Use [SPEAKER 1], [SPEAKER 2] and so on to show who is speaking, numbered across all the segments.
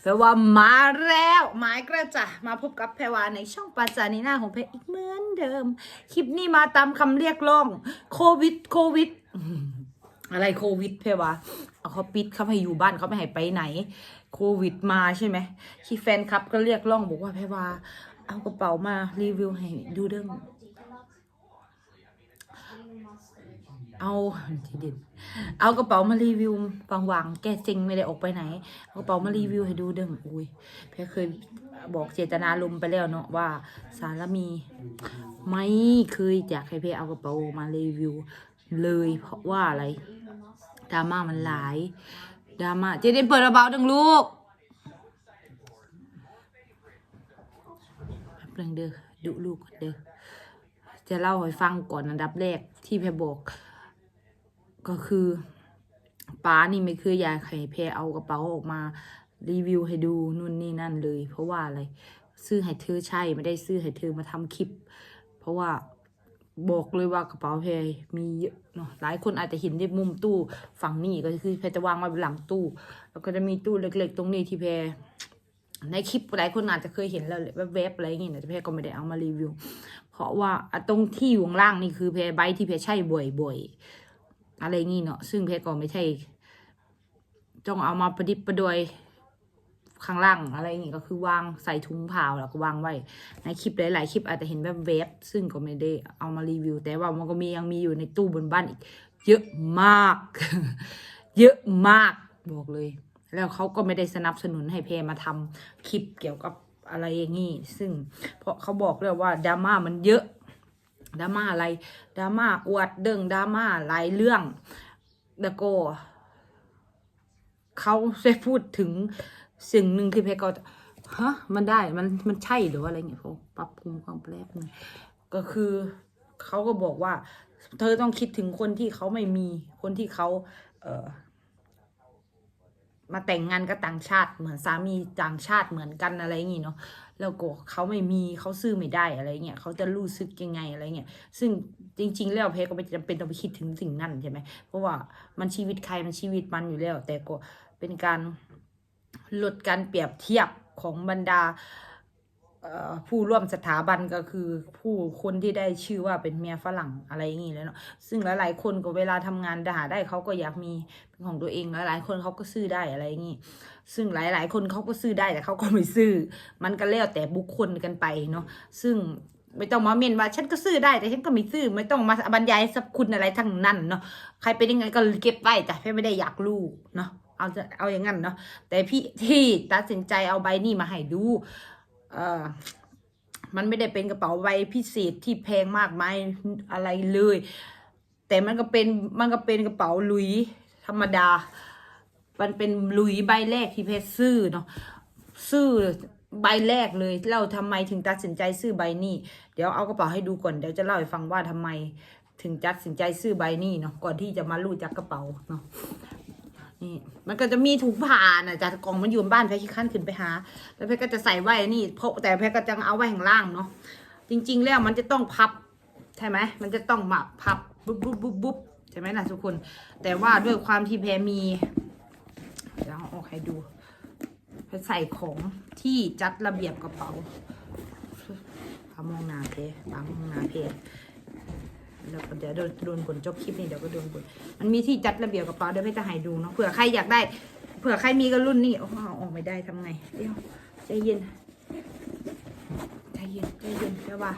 [SPEAKER 1] แพรว่ามาแล้วหมายกระจะมาพบกับแพรวาในช่องปาจานีนาของแพรอีกเหมือนเดิม คลิปนี้มาตามคำเรียกร้อง โควิด โควิด อะไรโควิด แพรวาเอาเขาปิดเขาให้อยู่บ้านเขาไม่ให้ไปไหน โควิดมาใช่ไหมที่แฟนคลับก็เรียกร้องบอกว่าแพรวาเอากระเป๋ามารีวิวให้ดูเด้ง เอาทีเด็ดเอากระเป๋ามารีวิววางวางแกซิงไม่ได้ออกไปไหนเอากระเป๋ามารีวิวให้ดูเด้งอุ้ยแพรเคยบอกเจตนาลมไปแล้วเนาะว่าสารมี ไม่เคยอยากให้เพรเอากระเป๋ามารีวิว เลยเพราะว่าอะไรดราม่ามันหลายดราม่าเจเดนเปิดกระเป๋าดังลูกแป๊บนึงเด้อดูลูกเด้อจะเล่าให้ฟังก่อนอันดับแรกที่แพรบอก ก็คือป้านี่ไม่เคยยากให้แพรเอากระเป๋าออกมารีวิวให้ดูนู่นนี่นั่นเลย เพราะว่าอะไรซื้อให้เธอใช่ไม่ได้ซื้อให้เธอมาทำคลิป เพราะว่าบอกเลยว่ากระเป๋าแพรมีเยอะเนาะหลายคนอาจจะเห็นในมุมตู้ฝั่งนี้ก็คือแพรจะวางไว้หลังตู้ แล้วก็จะมีตู้เล็ก ๆ ตรงนี้ที่แพรในคลิปหลายคนอาจจะเคยเห็นแล้วแวบๆอะไรอย่างเงี้ยแต่แพรก็ไม่ได้เอามารีวิว เพราะว่าตรงที่อยู่ข้างล่างนี่คือแพรใบที่แพรใช้บ่อยๆ อะไรงี้เนาะซึ่งแพรก็ไม่ใช่ต้องเอามาประดิษฐ์ประดวยข้างล่างอะไรอย่างงี้ก็คือวางใส่ถุงผ้าแล้วก็วางไว้ ในคลิปหลายๆคลิปอาจจะเห็นแบบเวบซึ่งก็ไม่ได้เอามารีวิว แต่ว่ามันก็มียังมีอยู่ในตู้บนบ้านอีก เยอะมาก เยอะมากบอกเลย แล้วเขาก็ไม่ได้สนับสนุนให้เพมาทำคลิปเกี่ยวกับอะไรอย่างนี้ซึ่งเพราะเขาบอกเลยว่าดราม่ามันเยอะ ดราม่าอะไรดราม่าอวดเดิงดราม่าหลายเรื่องแล้วก็เขาได้พูดถึงสิ่งหนึ่งที่เพก็ฮะมันได้มันมันใช่หรือว่าอะไรเงี้ยเขาปรับปรุงความแปลกนึงก็คือเขาก็บอกว่า เธอต้องคิดถึงคนที่เขาไม่มีคนที่เขา เออ มาแต่งงานกับต่างชาติเหมือนสามีต่างชาติเหมือนกันอะไรอย่างงี้เนาะแล้วก็เขาไม่มีเขาซื้อไม่ได้อะไรเงี้ยเขาจะรู้สึกยังไงอะไรเงี้ยซึ่งจริง ๆ แล้วเพก็ไม่จำเป็นต้องไปคิดถึงสิ่งนั้นใช่ไหมเพราะว่ามันชีวิตใครมันชีวิตมันอยู่แล้ว แต่ก็เป็นการลดการเปรียบเทียบของบรรดา ผู้ร่วมสถาบันก็คือผู้คนที่ได้ชื่อว่าเป็นเมียฝรั่งอะไรอย่างนี้แล้วเนาะซึ่งหลายๆคนก็เวลาทำงานหาได้เขาก็อยากมีเป็นของตัวเองหลายๆคนเขาก็ซื้อได้อะไรอย่างนี้ซึ่งหลาย ๆ คนเขาก็ซื้อได้แต่เขาก็ไม่ซื้อ มันก็แล้วแต่บุคคลกันไปเนาะซึ่งไม่ต้องมาเมนว่าฉันก็ซื้อได้แต่ฉันก็ไม่ซื้อไม่ต้องมาบรรยายสรรพคุณอะไรทั้งนั้นเนาะใครเป็นยังไงก็เก็บไว้แต่ไม่ได้อยากรู้เนาะเอาจะเอาอย่างนั้นเนาะแต่พี่ที่ตัดสินใจเอาใบนี้มาให้ดู มันไม่ได้เป็นกระเป๋าใบพิเศษที่แพงมากมายอะไรเลย แต่มันก็เป็นมันก็เป็นกระเป๋าลุยธรรมดา มันเป็นลุยใบแรกที่เพชรซื้อเนาะซื้อใบแรกเลยเราทำไมถึงตัดสินใจซื้อใบนี้ เดี๋ยวเอากระเป๋าให้ดูก่อนเดี๋ยวจะเล่าให้ฟังว่าทำไมถึงตัดสินใจซื้อใบนี้เนาะก่อนที่จะมารู้จักกระเป๋าเนาะ นี่มันก็จะมีถุงผ้าน่ะจากกล่องมันอยู่บ้านแพรขี้ขั้นขึ้นไปหา แล้วแพรก็จะใส่ไว้นี่เพราะแต่แพรก็จะเอาไว้ข้างล่างเนาะจริง ๆ แล้วมันจะต้องพับใช่ไหมมันจะต้องมาพับบุ๊บบุ๊บบุ๊บบุ๊บใช่ไหมล่ะทุกคน แต่ว่าด้วยความที่แพรมีเดี๋ยวออกให้ดูแพรใส่ของที่จัดระเบียบกระเป๋าพามองหนาเพรพามองหนาเพร แล้วก็เดี๋ยวโดนโดนผลจบคลิปนี้เดี๋ยวก็โดนผลมันมีที่จัดระเบียบกระเป๋าเดี๋ยวไม่จะให้ดูเนาะเผื่อใครอยากได้ เผื่อใครมีก็รุ่นนี้โอ้โหอาออกไม่ได้ทำไงเดี๋ยวใจเย็นใจเย็นใจเย็นแปลว่า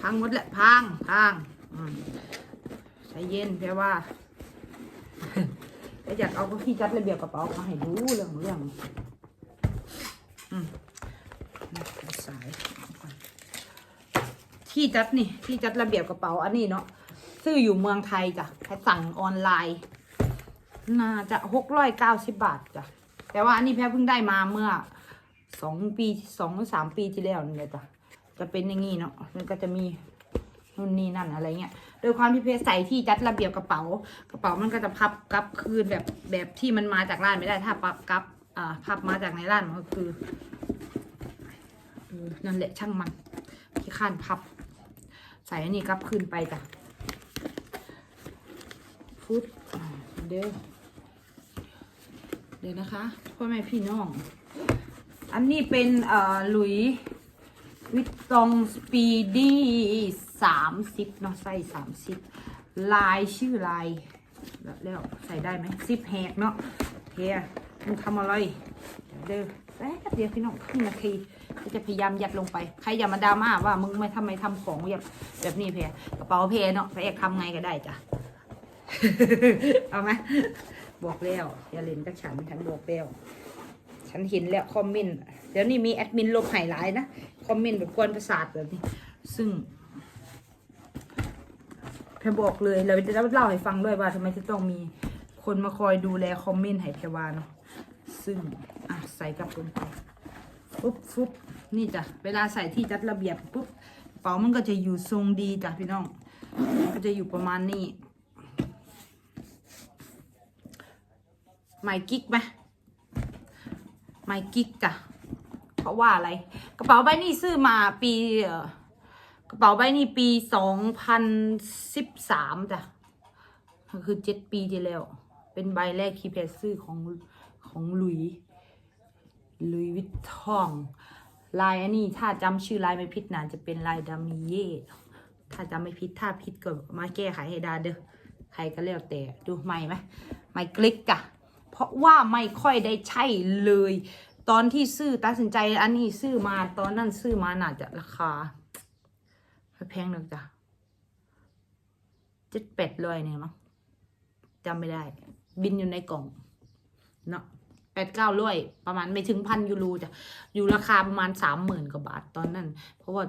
[SPEAKER 1] พังหมดแหละพังพังใจเย็นแปลว่าแล้วอยากเอาที่จัดระเบียบกระเป๋ามาให้ดูเรื่องเรื่องอืมสายเอาก่อน ที่จัดนี่ที่จัดระเบียบกระเป๋าอันนี้เนาะซื้ออยู่เมืองไทยจ้ะแค่สั่งออนไลน์ น่าจะหกร้อยเก้าสิบบาทจ้ะแต่ว่าอันนี้แพ้เพิ่งได้มาเมื่อสองปีสองหรือสามปีที่แล้วนี่เลยจ้ะจะเป็นอย่างงี้เนาะมันก็จะมีนู่นนี่นั่นอะไรเงี้ย โดยความที่เพชรใส่ที่จัดระเบียบกระเป๋า กระเป๋ามันก็จะพับกลับคืนแบบแบบที่มันมาจากร้านไม่ได้ถ้าพับกลับอ่าพับมาจากในร้านมันก็คือเออนั่นแหละช่างมันที่ข้านพับ ใส่อันนี้กลับคืนไปจ้ะฟุตเดี๋ยวเดี๋ยวนะคะพ่อแม่พี่น้อง อันนี้เป็นเอ่อหลุยวิตตองสปีดี้สามสิบเนาะใส่สามสิบลายชื่อลายแล้วใส่ได้ไหมซิปแหกเนาะเฮียมึงทำอะไร เดี๋ยวแป๊บเดียวพี่น้องครึ่งนาที ก็จะพยายามยัดลงไป ใครอย่ามาดราม่าว่ามึงไม่ทำไมทำของแบบแบบนี้เพยกระเป๋าเพเนาะพระเอกทำไงก็ได้จ้ะ เอาไหมบอกแล้วอย่าเล่นกับฉันฉันบอกแล้วฉันเห็นแล้วคอมเมนต์เดี๋ยวนี้มีแอดมินลบไห่หลายนะคอมเมนต์แบบกวนประสาทแบบนี้ ซึ่งแพรบอกเลยเราจะเล่าให้ฟังด้วยว่าทำไมจะต้องมีคนมาคอยดูแลคอมเมนต์ให้แพรวาเนาะซึ่งอะใส่กลับลงไป ปุ๊บฟุบนี่จ้ะเวลาใส่ที่จัดระเบียบปุ๊บกระเป๋ามันก็จะอยู่ทรงดีจ้ะพี่น้อง ก็จะอยู่ประมาณนี้ไมกิ๊กไหมไมกิ๊กจ้ะเพราะว่าอะไร กระเป๋าใบนี้ซื้อมาปีกระเป๋าใบนี้ปีสองพันสิบสามจ้ะก็คือเจ็ดปีที่แล้ว เป็นใบแรกที่เพชรซื้อของของหลุย ลุยวิตทอง ลายอันนี้ถ้าจำชื่อลายไม่ผิดนะจะเป็นลายดามิเย่ถ้าจำไม่ผิดถ้าผิดก็มาแก้ไขให้ด้เด้อใครก็แล้วแต่ดูใหม่ไหมใหม่คลิกอะเพราะว่าไม่ค่อยได้ใช่เลย ตอนที่ซื้อตัดสินใจอันนี้ซื้อมาตอนนั้นซื้อมาน่าจะราคาแพงหนึ่งจ้ะเจ็ดแปดร้อยเนี่ยมั้งจำไม่ได้ บินอยู่ในกล่องเนาะ แปดเก้าร้อยประมาณไม่ถึงพันยูโรจ้ะอยู่ราคาประมาณสามหมื่นกว่าบาทตอนนั้น เพราะว่า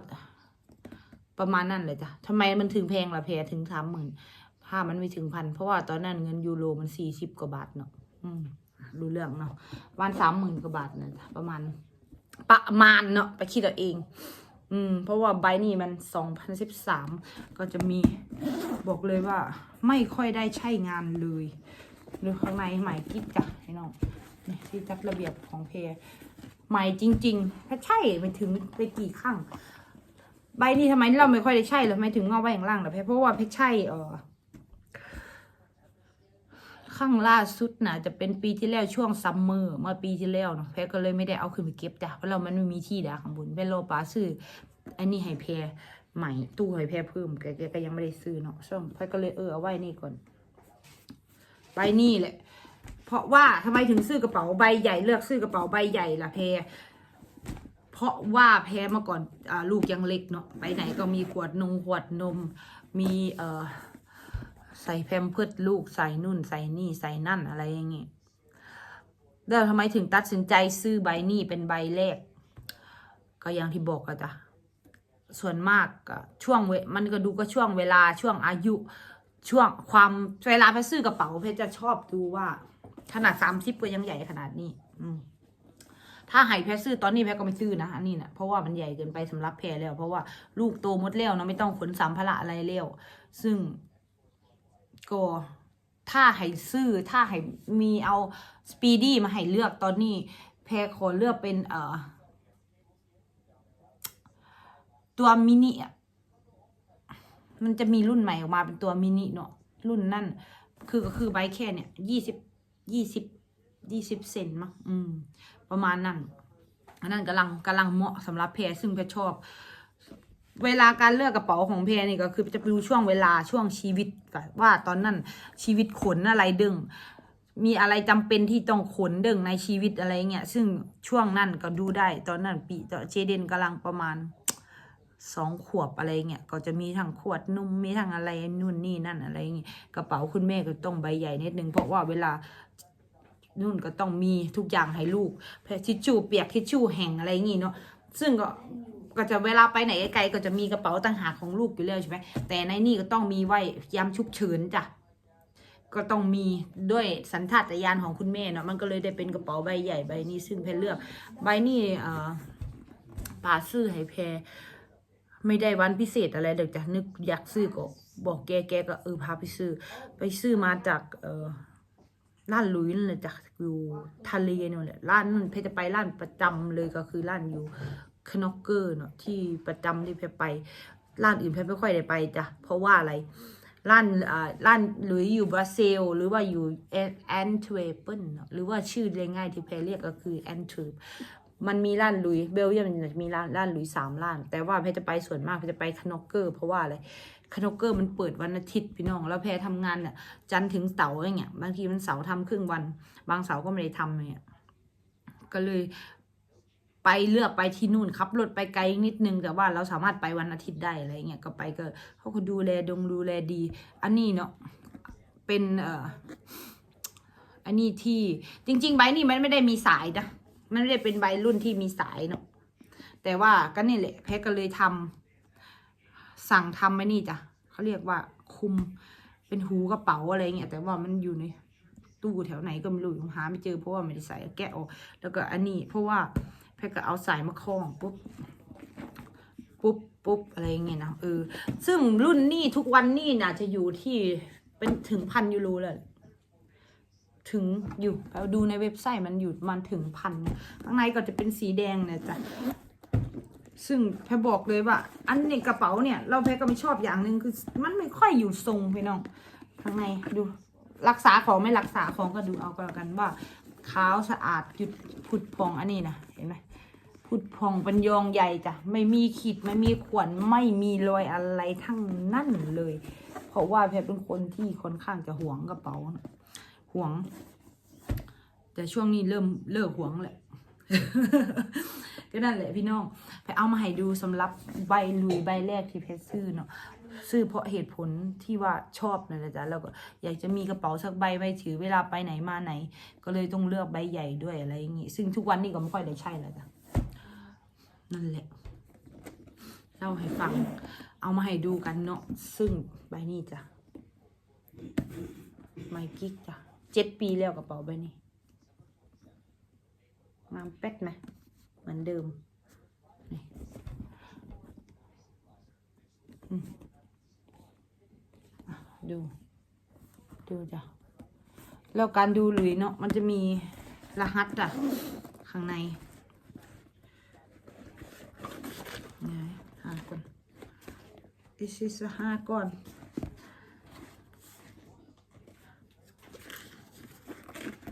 [SPEAKER 1] ประมาณนั้นเลยจ้ะทำไมมันถึงแพงละแพงถึงสามหมื่นถ้ามันไม่ถึงพันเพราะว่าตอนนั้นเงินยูโรมันสี่สิบกว่าบาทเนาะอืมรู้เรื่องเนาะวันสามหมื่นกว่าบาทนะจ้ะประมาณประมาณเนาะไปคิดเอาเอง อืม เพราะว่าใบนี้มันสองพันสิบสามก็จะมีบอกเลยว่า ไม่ค่อยได้ใช้งานเลยดูข้างในใหม่กิ๊กจ้ะให้น้อง นี่ที่จัดระเบียบของเพรใหม่จริงๆถ้าใช่ไปถึงไปกี่ข้างใบนี้ทำไมเราไม่ค่อยได้ใช้เลยทำไมถึงเอาไว้ข้างล่างล่ะเพรเพราะว่าเพรใช่เออข้างล่าสุดนะจะเป็นปีที่แล้วช่วงซัมเมอร์เมื่อปีที่แล้วเนาะเพก็เลยไม่ได้เอาขึ้นไปเก็บจ้ะเพราะเรามันไม่มีที่ดาข้างบนเพรโลปาซื้ออันนี้ให้เพรใหม่ตู้ให้แพรเพิ่มแกก็ยังไม่ได้ซื้อเนาะช่วงแพก็เลยเออเอาไว้นี่ก่อนใบนี่แหละ เพราะว่าทำไมถึงซื้อกระเป๋าใบใหญ่เลือกซื้อกระเป๋าใบใหญ่ล่ะแพรเพราะว่าแพรเมื่อก่อนอลูกยังเล็กเนาะไปไหนก็มีขวดนมขวดนมมีเอ่อใส่แพมเพิร์ดลูกใส่นุ่นใส่นี่ใส่นั่นอะไรอย่างเงี้ยแล้วทำไมถึงตัดสินใจซื้อใบนี่เป็นใบแรก ก็อย่างที่บอกอะจ้ะส่วนมากก็ช่วงเวมันก็ดูก็ช่วงเวลาช่วงอายุช่วงความเวลาไปซื้อกระเป๋าเพชรจะชอบดูว่า ขนาดสามสิบก็ยังใหญ่ขนาดนี้ อืมถ้าให้แพรซื้อตอนนี้แพรก็ไม่ซื้อนะอันนี้นะเพราะว่ามันใหญ่เกินไปสำหรับแพรแล้ว เพราะว่าลูกโตมดแล้วเนาะไม่ต้องขนสัมภาระอะไรแล้วซึ่งก็ถ้าให้ซื้อถ้าให้มีเอาสปีดี้มาให้เลือกตอนนี้ แพรขอเลือกเป็นเอ่อตัวมินิอะมันจะมีรุ่นใหม่ออกมาเป็นตัวมินิเนาะรุ่นนั่นคือก็คือใบแค่เนี่ยยี่สิบ ยี่สิบยี่สิบเซนมั้งอืม ประมาณนั้นอันนั้นกำลังกำลังเหมาะสำหรับเพรซึ่งเพรชอบ เวลาการเลือกกระเป๋าของเพรนี่ก็คือจะดูช่วงเวลาช่วงชีวิตก่อนว่าตอนนั้นชีวิตขนอะไรดึงมีอะไรจำเป็นที่ต้องขนดึงในชีวิตอะไรเงี้ย ซึ่งช่วงนั้นก็ดูได้ ตอนนั้นปีเจเดนกำลังประมาณ สองขวบอะไรเงี้ยก็จะมีทั้งขวดนมมีทั้งอะไรนู่นนี่นั่นอะไรเงี้ยกระเป๋าคุณแม่ก็ต้องใบใหญ่นิดนึงเพราะว่าเวลานู่นก็ต้องมีทุกอย่างให้ลูกแพรทิชชู่เปียกทิชชู่แห้งอะไรงี้เนาะซึ่งก็ก็จะเวลาไปไหนไกลก็จะมีกระเป๋าต่างหากของลูกอยู่แล้วใช่ไหมแต่ในนี่ก็ต้องมีไว้ยามฉุกเฉินจ้ะก็ต้องมีด้วยสัญชาตญาณของคุณแม่เนาะมันก็เลยได้เป็นกระเป๋าใบใหญ่ใบนี้ซึ่งแพรเลือกใบนี้อ่อป่าซื้อให้แพร ไม่ได้วันพิเศษอะไรเด็กจะนึกอยากซื้อก็บอกแกแกก็เออพาไปซื้อ ไปซื้อมาจากเออร้านลุยนั่นแหละจากอยู่ทะเลนี่ยแหละร้านนั่นเพจะไปร้านประจำเลยก็คือร้านอยู่คานอกเกอร์เนาะที่ประจำที่เพชรไปร้านอื่นเพชรไม่ค่อยได้ไปจ้ะเพราะว่าอะไรร้านอ่าร้านหรืออยู่บราซิลหรือว่าอยู่แอนทเวเปนหรือว่าชื่อเรียกง่ายที่แพรเรียกก็คือแอนทเวป มันมีร้านลุยเบลเยียมมันจะมีร้านร้านลุยสามร้าน แต่ว่าแพจะไปส่วนมากแพจะไปคานอกเกอร์ เพราะว่าอะไรคานอกเกอร์มันเปิดวันอาทิตย์พี่น้องแล้วแพรทำงานเนี่ยจันถึงเสาร์อะไรเงี้ยบางทีมันเสาร์ทำครึ่งวัน บางเสาร์ก็ไม่ได้ทำเนี่ยก็เลยไปเลือกไปที่นู่นขับรถไปไกลนิดนึงแต่ว่าเราสามารถไปวันอาทิตย์ได้อะไรเงี้ยก็ไปก็เขาก็ดูแลดงดูแลดี อันนี้เนาะเป็นเอ่ออันนี้ที่จริง ๆ ใบนี้มันไม่ได้มีสายนะ มันไม่ได้เป็นใบรุ่นที่มีสายเนาะแต่ว่าก็นี่แหละแพ็กก็เลยทำสั่งทำไว้นี่จ้ะเขาเรียกว่าคุมเป็นหูกระเป๋าอะไรเงี้ยแต่ว่ามันอยู่ในตู้แถวไหนก็ไม่รู้หาไม่เจอเพราะว่าไม่ได้ใส่แกะออกแล้วก็อันนี้เพราะว่าแพทก็เอาสายมาคล้องปุ๊บปุ๊บปุ๊บอะไรเงี้ยนะเออซึ่งรุ่นนี้ทุกวันนี้น่าจะอยู่ที่เป็นถึงพันยูโรเลย ถึงอยู่เราดูในเว็บไซต์มันอยู่มันถึงพันข้างในก็จะเป็นสีแดงเนี่ยจ้ะซึ่งแพรบอกเลยว่า อันนี้กระเป๋าเนี่ย เราแพรก็ไม่ชอบอย่างหนึ่งคือ มันไม่ค่อยอยู่ทรงพี่น้องข้างในดูรักษาของไม่รักษาของก็ดูเอาก็แล้วกันว่าขาวสะอาดหยุดผุดพองอันนี้นะเห็นไหมผุดพองเป็นยองใหญ่จ้ะไม่มีขีดไม่มีขวนไม่มีรอยอะไรทั้งนั่นเลย เพราะว่าแพรเป็นคนที่ค่อนข้างจะหวงกระเป๋านะ หวง แต่ช่วงนี้เริ่มเลิกหวงแหละ ก็นั่นแหละพี่น้องไปเอามาให้ดูสำหรับใบลุยใบแรกที่เพชรซื้อเนาะซื้อเพราะเหตุผลที่ว่าชอบนั่นแหละจ้ะแล้วก็อยากจะมีกระเป๋าสักใบไว้ถือเวลาไปไหนมาไหน ก็เลยต้องเลือกใบใหญ่ด้วยอะไรอย่างงี้ซึ่งทุกวันนี้ก็ไม่ค่อยได้ใช่แล้วจ้ะนั่นแหละเล่าให้ฟัง เอามาให้ดูกันเนาะซึ่งใบนี้จ้ะไมกิ๊กจ้ะ เจ็ดปีแล้วกระเป๋าใบนี้งามแป๊ดไหมเหมือนเดิมดู ดูจ้ะ แล้วการดูหลุยเนาะมันจะมีรหัสอะข้างในไหนหาก่อน this is ห้าก่อน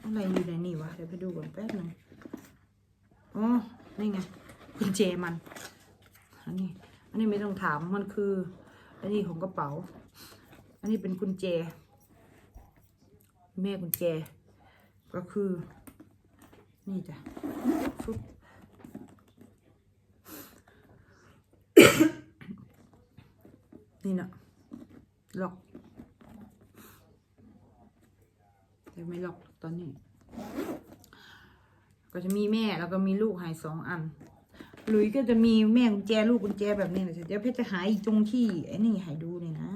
[SPEAKER 1] อะไรอยู่ในนี่วะ เดี๋ยวไปดูก่อนแป๊บหนึงอ๋อนี่ไงกุญแจมัน อันนี้ อันนี้ไม่ต้องถาม มันคือ อันนี้ของกระเป๋า อันนี้เป็นกุญแจ แม่กุญแจ ก็คือ นี่จ้ะฟึบนี่นะล็อกแต่ไม่ล็อก ตอนนี้ ก็จะมีแม่แล้วก็มีลูกหายสองอัน หลุยก็จะมีแม่กุญแจลูกกุญแจแบบนี้นะจ๊ะเดี๋ยวเพชรจะหาอีกตรงที่ไอ้นี่ให้ดูเลยนะ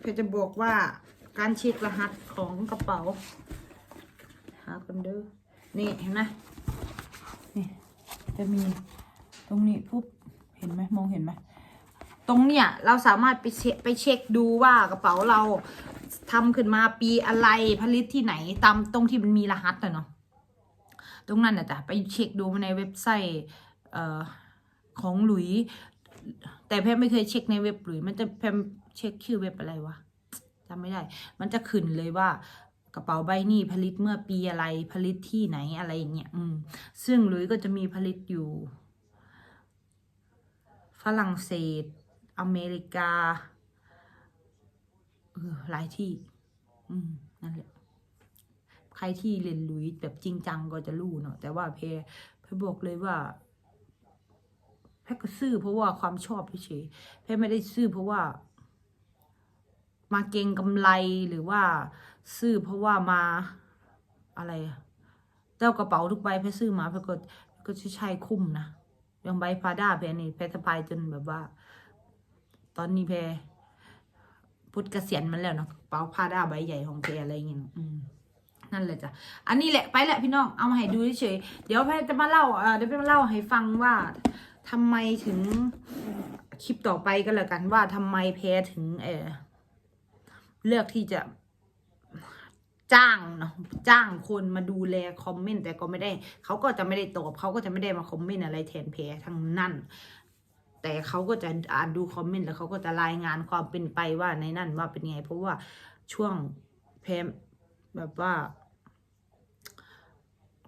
[SPEAKER 1] เพชรจะบอกว่าการเช็ครหัสของกระเป๋า หาคนเด้อนี่เห็นไหมนี่จะมีตรงนี้ปุ๊บเห็นไหมมองเห็นไหมตรงเนี้ยเราสามารถไปเช็คไปเช็คดูว่ากระเป๋าเรา ทำขึ้นมาปีอะไรผลิตที่ไหนตามตรงที่มันมีรหัสอะเนาะตรงนั้นนะจ้ะไปเช็คดูในเว็บไซต์ของหลุย แต่แพมไม่เคยเช็คในเว็บหลุย มันจะแพมเช็คชื่อเว็บอะไรวะจำไม่ได้ มันจะขึ้นเลยว่ากระเป๋าใบนี้ผลิตเมื่อปีอะไรผลิตที่ไหนอะไรอย่างเงี้ยอืมซึ่งหลุยก็จะมีผลิตอยู่ ฝรั่งเศส อเมริกา หลายที่ อืมนั่นแหละใครที่เรียนหลุยแบบจริงจังก็จะรู้เนาะแต่ว่าเพเพบอกเลยว่าแพย์ก็ซื้อเพราะว่าความชอบเฉยๆแพย์ไม่ได้ซื้อเพราะว่า มาเก็งกำไรหรือว่าซื้อเพราะว่ามาอะไรอะเจ้ากระเป๋าทุกใบแพย์ซื้อมาแพย์ก็ก็ใช้คุ้มนะอย่างใบพาด้าแพย์นี่แพย์สะพายจนแบบว่า ตอนนี้แพย์ พุทธเกษียณมันแล้วเนาะเป๋าพาด้าใบใหญ่ของแพทย์อะไรอย่างเงี้ยนั่นแหละจ้ะ อันนี้แหละไปแหละพี่น้อง เอามาให้ดูเฉยเดี๋ยวพทย์จะมาเล่าเดี๋ยวพทย์มาเล่าให้ฟังว่าทำไมถึงคลิปต่อไปก็แล้วกันว่าทำไมแพรถึง เออเลือกที่จะจ้างเนาะจ้างคนมาดูแลคอมเมนต์แต่ก็ไม่ได้ เขาก็จะไม่ได้ตอบเขาก็จะไม่ได้มาคอมเมนต์อะไรแทนแพรทั้งนั้น แต่เขาก็จะอ่านดูคอมเมนต์แล้วเขาก็จะรายงานความเป็นไปว่าในนั่นว่าเป็นไง เพราะว่าช่วงเพมแบบว่า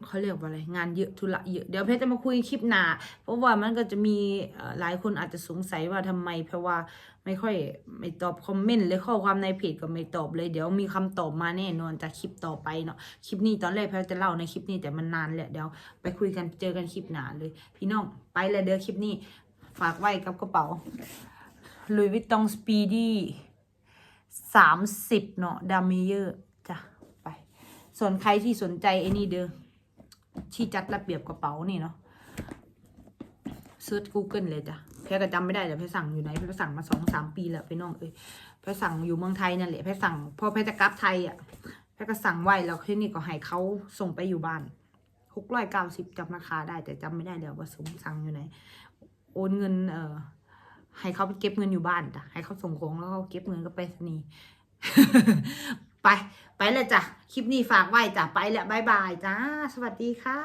[SPEAKER 1] เขาเรียกว่าอะไรงานเยอะธุระเยอะเดี๋ยวเพชรจะมาคุยคลิปหนาเพราะว่ามันก็จะมีหลายคนอาจจะสงสัยว่าทำไม เพราะว่าไม่ค่อยไม่ตอบคอมเมนต์เลยข้อความในเพจก็ไม่ตอบเลย เดี๋ยวมีคำตอบมาแน่นอนจากคลิปต่อไปเนาะคลิปนี้ตอนแรกเพชรจะเล่าในคลิปนี้แต่มันนานแหละเดี๋ยวไปคุยกันเจอกันคลิปหนาเลย พี่น้องไปเลยเด้อคลิปนี้ ฝากไว้กับกระเป๋าลุยวิตตองสปีดี้สามสิบเนาะดามเยอร์จ้ะไป ส่วนใครที่สนใจไอ้นี่เด้อที่จัดระเบียบกระเป๋านี่เนาะเซิร์ช Google เลยจ้ะแพรก็จำไม่ได้แต่แพรสั่งอยู่ไหนแพรสั่งมาสองสามปีแล้วพี่น้องเอ้ยแพรสั่งอยู่เมืองไทยนั่นแหละแพรสั่งพอแพรจะกลับไทยอะแพรก็สั่งไว้แล้วที่นี่ก็ให้เขาส่งไปอยู่บ้านหกร้อยเก้าสิบจำราคาได้แต่จำไม่ได้แล้วว่าส่งสั่งอยู่ไหน โอนเงิน เอ่อ ให้เขาเก็บเงินอยู่บ้านจ้ะให้เขาส่งของแล้วเขาเก็บเงินก็ไปสนีไป ไปเลยจ้ะ คลิปนี้ฝากไว้จ้ะ ไปแล้วบายบายจ้า สวัสดีค่ะ